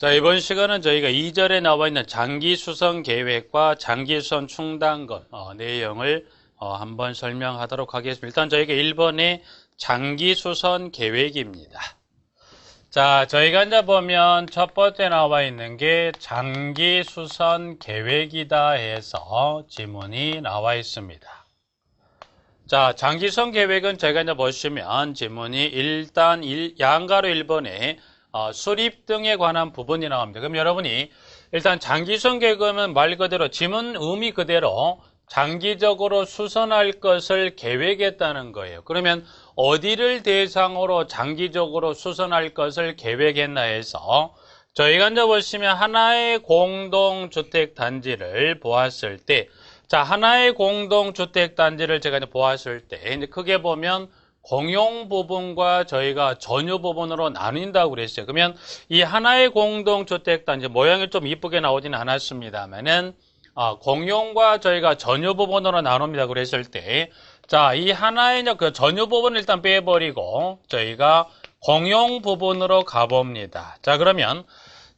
자, 이번 시간은 저희가 2절에 나와 있는 장기 수선 계획과 장기 수선 충당금 어, 내용을 어, 한번 설명하도록 하겠습니다. 일단 저희가 1번의 장기 수선 계획입니다. 자, 저희가 이제 보면 첫 번째 나와 있는 게 장기 수선 계획이다 해서 지문이 나와 있습니다. 자, 장기선 계획은 저희가 이제 보시면 지문이 일단 일, 양가로 1번에 어, 수립 등에 관한 부분이 나옵니다. 그럼 여러분이 일단 장기선 계획은 말 그대로 지문 의미 그대로 장기적으로 수선할 것을 계획했다는 거예요. 그러면 어디를 대상으로 장기적으로 수선할 것을 계획했나 해서 저희가 이제 보시면 하나의 공동주택 단지를 보았을 때 자, 하나의 공동주택 단지를 제가 이제 보았을 때 이제 크게 보면 공용 부분과 저희가 전유 부분으로 나뉜다고 그랬어요. 그러면 이 하나의 공동주택 단지 모양이 좀 이쁘게 나오지는 않았습니다만은 아, 공용과 저희가 전유 부분으로 나눕니다. 그랬을 때 자, 이 하나의 그 전유 부분을 일단 빼버리고 저희가 공용 부분으로 가봅니다. 자, 그러면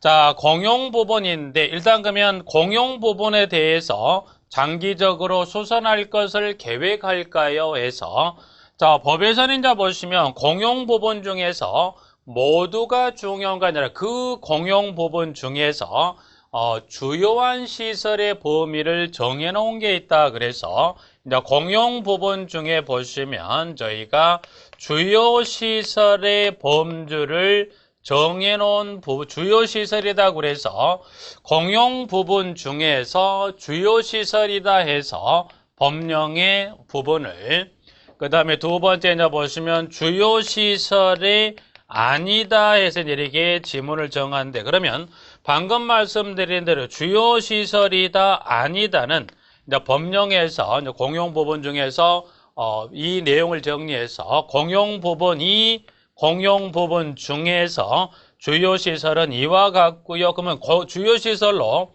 자, 공용 부분인데 일단 그러면 공용 부분에 대해서 장기적으로 수선할 것을 계획할까요? 해서 자, 법에서는 이제 보시면 공용 부분 중에서 모두가 중요한 게 아니라 그 공용 부분 중에서 어, 주요한 시설의 범위를 정해놓은 게 있다. 그래서 이제 공용 부분 중에 보시면 저희가 주요 시설의 범주를 정해놓은 부, 주요 시설이다 그래서 공용 부분 중에서 주요 시설이다 해서 법령의 부분을 그 다음에 두 번째 이제 보시면 주요 시설이 아니다 해서 이렇게 지문을 정하는데 그러면 방금 말씀드린 대로 주요 시설이다 아니다는 이제 법령에서 이제 공용 부분 중에서 어, 이 내용을 정리해서 공용 부분 이 공용 부분 중에서 주요 시설은 이와 같고요. 그러면 고- 주요 시설로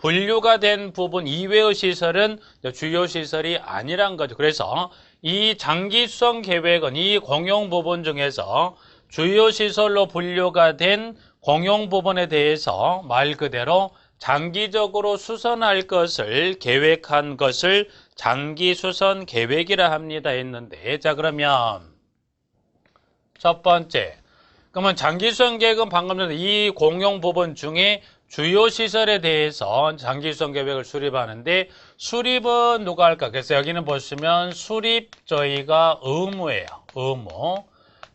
분류가 된 부분 이외의 시설은 주요 시설이 아니란 거죠. 그래서 이 장기 수선 계획은 이 공용 부분 중에서 주요 시설로 분류가 된 공용 부분에 대해서 말 그대로 장기적으로 수선할 것을 계획한 것을 장기 수선 계획이라 합니다 했는데 자 그러면 첫 번째. 그러면 장기 수선 계획은 방금 전에 이 공용 부분 중에 주요 시설에 대해서 장기 수선 계획을 수립하는데 수립은 누가 할까? 그래서 여기는 보시면 수립 저희가 의무예요. 의무.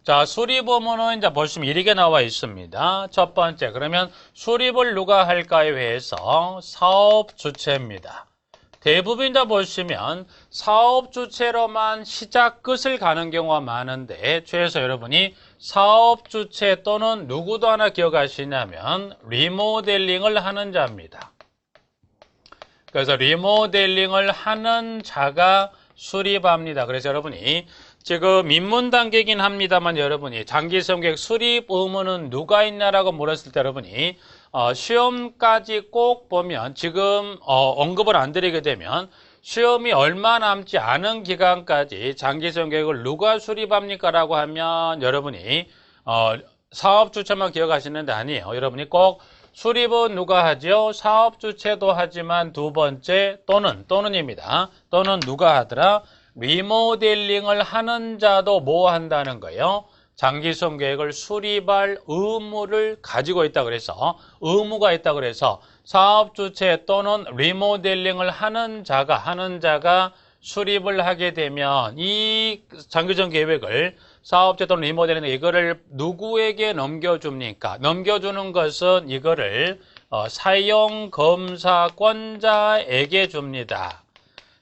자, 수립 의무는 이제 보시면 이렇게 나와 있습니다. 첫 번째, 그러면 수립을 누가 할까요? 해서 사업 주체입니다. 대부분 다 보시면 사업 주체로만 시작 끝을 가는 경우가 많은데 최소 여러분이 사업 주체 또는 누구도 하나 기억하시냐면 리모델링을 하는 자입니다. 그래서 리모델링을 하는 자가 수립합니다. 그래서 여러분이 지금 입문 단계긴 합니다만 여러분이 장기 성격 수립 의무는 누가 있냐라고 물었을 때 여러분이 어, 시험까지 꼭 보면 지금 어, 언급을 안 드리게 되면 시험이 얼마 남지 않은 기간까지 장기 성격을 누가 수립합니까? 라고 하면 여러분이 어, 사업 주체만 기억하시는데 아니에요. 여러분이 꼭 수립은 누가 하죠? 사업 주체도 하지만 두 번째 또는 또는입니다. 또는 누가 하더라? 리모델링을 하는 자도 뭐 한다는 거예요? 장기성 계획을 수립할 의무를 가지고 있다 그래서 의무가 있다 그래서 사업 주체 또는 리모델링을 하는 자가 하는 자가 수립을 하게 되면 이 장기적 계획을 사업체 또는 리모델링 이거를 누구에게 넘겨줍니까? 넘겨주는 것은 이거를 어, 사용 검사권자에게 줍니다.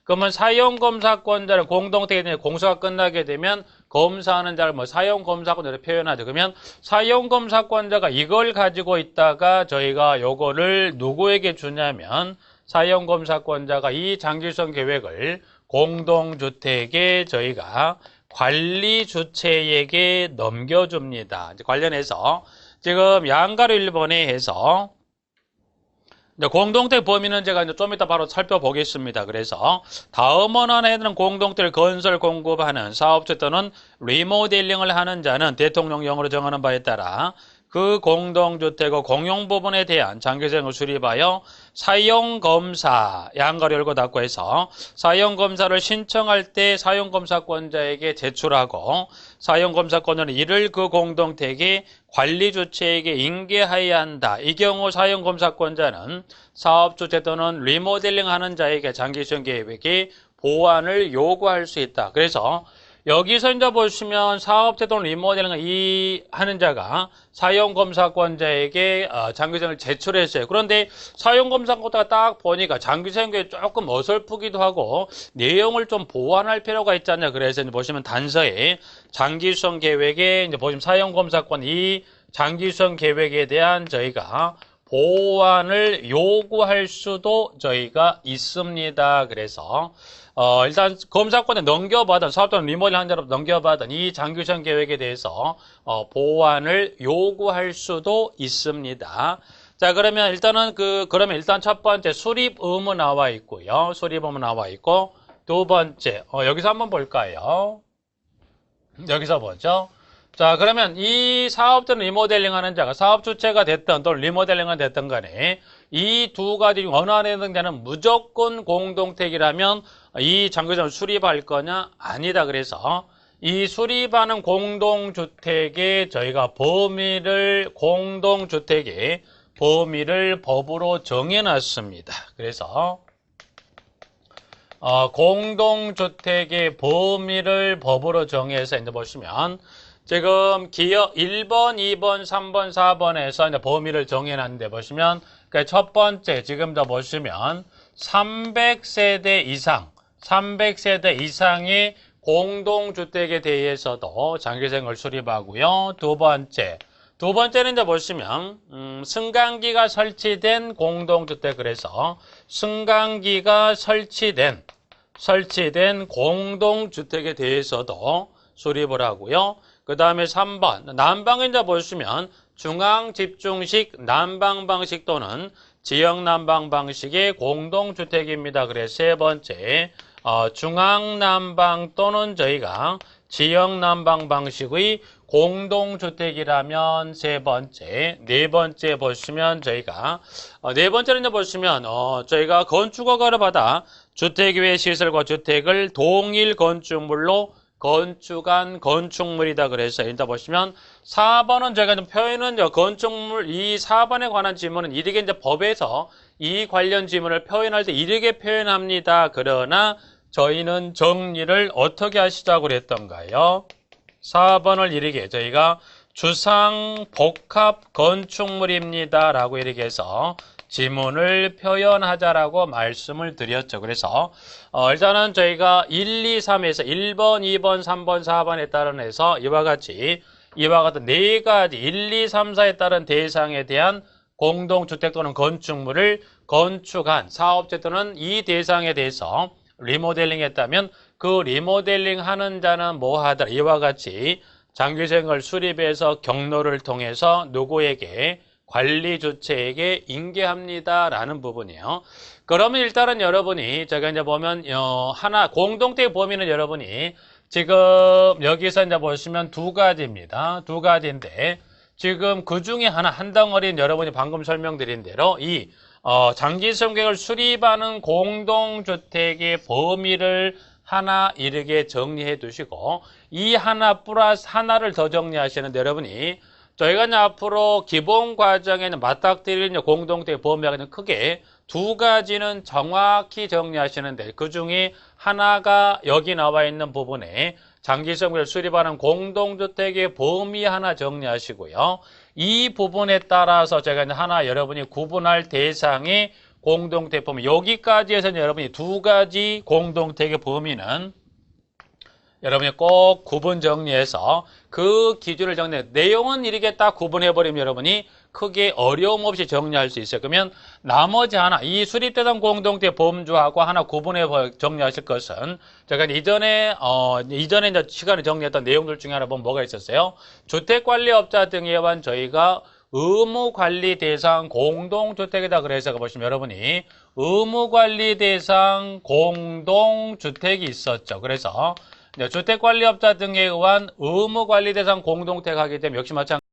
그러면 사용 검사권자를 공동택에 공소가 끝나게 되면 검사하는 자를 뭐 사용 검사권자로 표현하죠. 그러면 사용 검사권자가 이걸 가지고 있다가 저희가 요거를 누구에게 주냐면 사용 검사권자가 이 장기성 계획을 공동주택에 저희가 관리 주체에게 넘겨줍니다. 관련해서 지금 양가로 1번에 해서 공동택 범위는 제가 좀 이따 바로 살펴보겠습니다. 그래서 다음 원안에 있는 공동택 건설 공급하는 사업체 또는 리모델링을 하는 자는 대통령령으로 정하는 바에 따라 그 공동주택의 공용 부분에 대한 장기생을 수립하여 사용검사 양가를 열고 닫고 해서 사용검사를 신청할 때 사용검사권자에게 제출하고 사용검사권은 이를 그 공동택의 관리주체에게 인계하여야 한다. 이 경우 사용검사권자는 사업주체 또는 리모델링하는 자에게 장기수행 계획의 보완을 요구할 수 있다. 그래서 여기서 이제 보시면 사업체 또는 리모델링 이 하는 자가 사용검사권자에게 어, 장기생을 제출했어요. 그런데 사용검사권자가 딱 보니까 장기생계 조금 어설프기도 하고 내용을 좀 보완할 필요가 있지 않냐. 그래서 이제 보시면 단서에 장기수행 계획에 이제 보시면 사용검사권 이 장기수행 계획에 대한 저희가 보완을 요구할 수도 저희가 있습니다. 그래서 어, 일단 검사권에 넘겨받은 사업자는 리모델 한자로 넘겨받은 이 장기수행 계획에 대해서 어, 보완을 요구할 수도 있습니다. 자 그러면 일단은 그 그러면 일단 첫 번째 수립 의무 나와 있고요. 수립 의무 나와 있고 두 번째 어, 여기서 한번 볼까요? 여기서 보죠. 자, 그러면 이 사업자는 리모델링 하는 자가 사업 주체가 됐든 또는 리모델링은 됐든 간에 이 두 가지 중 어느 하나에 해당되는 무조건 공동택이라면 이 장기점을 수립할 거냐? 아니다. 그래서 이 수립하는 공동주택의 저희가 범위를 공동주택의 범위를 법으로 정해놨습니다. 그래서 어, 공동주택의 범위를 법으로 정해서 이제 보시면 지금 기업 1번, 2번, 3번, 4번에서 이제 범위를 정해놨는데 보시면 그 첫 번째 지금 더 보시면 300세대 이상, 300세대 이상의 공동주택에 대해서도 장기생을 수립하고요. 두 번째, 두 번째는 이제 보시면 음, 승강기가 설치된 공동주택 그래서 승강기가 설치된 설치된 공동주택에 대해서도 수립을 하고요. 그 다음에 3번 난방은 이제 보시면 중앙집중식 난방 방식 또는 지역 난방 방식의 공동주택입니다. 그래서 세 번째 어, 중앙 난방 또는 저희가 지역 난방 방식의 공동주택이라면 세 번째, 네 번째 보시면 저희가 어, 네 번째는 보시면 어, 저희가 건축허가를 받아 주택외 시설과 주택을 동일 건축물로 건축한 건축물이다 그래서 일단 보시면 4번은 제가 좀 표현은 저 건축물 이 4번에 관한 질문은 이렇게 이제 법에서 이 관련 질문을 표현할 때 이렇게 표현합니다. 그러나 저희는 정리를 어떻게 하시자고 그랬던가요? 4번을 이렇게 저희가 주상 복합 건축물입니다. 라고 이렇게 해서 지문을 표현하자라고 말씀을 드렸죠. 그래서 어, 일단은 저희가 1, 2, 3에서 1번, 2번, 3번, 4번에 따른 해서 이와 같이 이와 같은 네 가지 1, 2, 3, 4에 따른 대상에 대한 공동주택 또는 건축물을 건축한 사업체 또는 이 대상에 대해서 리모델링 했다면 그 리모델링 하는 자는 뭐 하더라 이와 같이 장기생을 수립해서 경로를 통해서 누구에게 관리 주체에게 인계합니다 라는 부분이에요. 그러면 일단은 여러분이 제가 이제 보면 어, 하나 공동체 범위는 여러분이 지금 여기서 이제 보시면 두 가지입니다. 두 가지인데 지금 그 중에 하나 한 덩어리는 여러분이 방금 설명드린 대로 이 어, 장기 성격을 수립하는 공동주택의 범위를 하나 이르게 정리해 두시고 이 하나 플러스 하나를 더 정리하시는데 여러분이 저희가 이제 앞으로 기본 과정에는 맞닥뜨리는 공동체 범위가 크게 두 가지는 정확히 정리하시는데 그 중에 하나가 여기 나와 있는 부분에 장기성을 수립하는 공동주택의 범위 하나 정리하시고요. 이 부분에 따라서 제가 이제 하나 여러분이 구분할 대상의 공동택 범위 여기까지 해서 여러분이 두 가지 공동택의 범위는 여러분이 꼭 구분 정리해서 그 기준을 정리해. 내용은 이렇게 딱 구분해 버리면 여러분이 크게 어려움 없이 정리할 수 있어요. 그러면 나머지 하나 이 수립대상 공동체 범주하고 하나 구분해 정리하실 것은 제가 이전에 어 이전에 이제 시간에 정리했던 내용들 중에 하나 보면 뭐가 있었어요? 주택관리업자 등에 관한 저희가 의무관리 대상 공동주택이다 그래서 보시면 여러분이 의무관리 대상 공동주택이 있었죠. 그래서 주택관리업자 등에 의한 의무관리 대상 공동택 하기 때문에 역시 마찬가지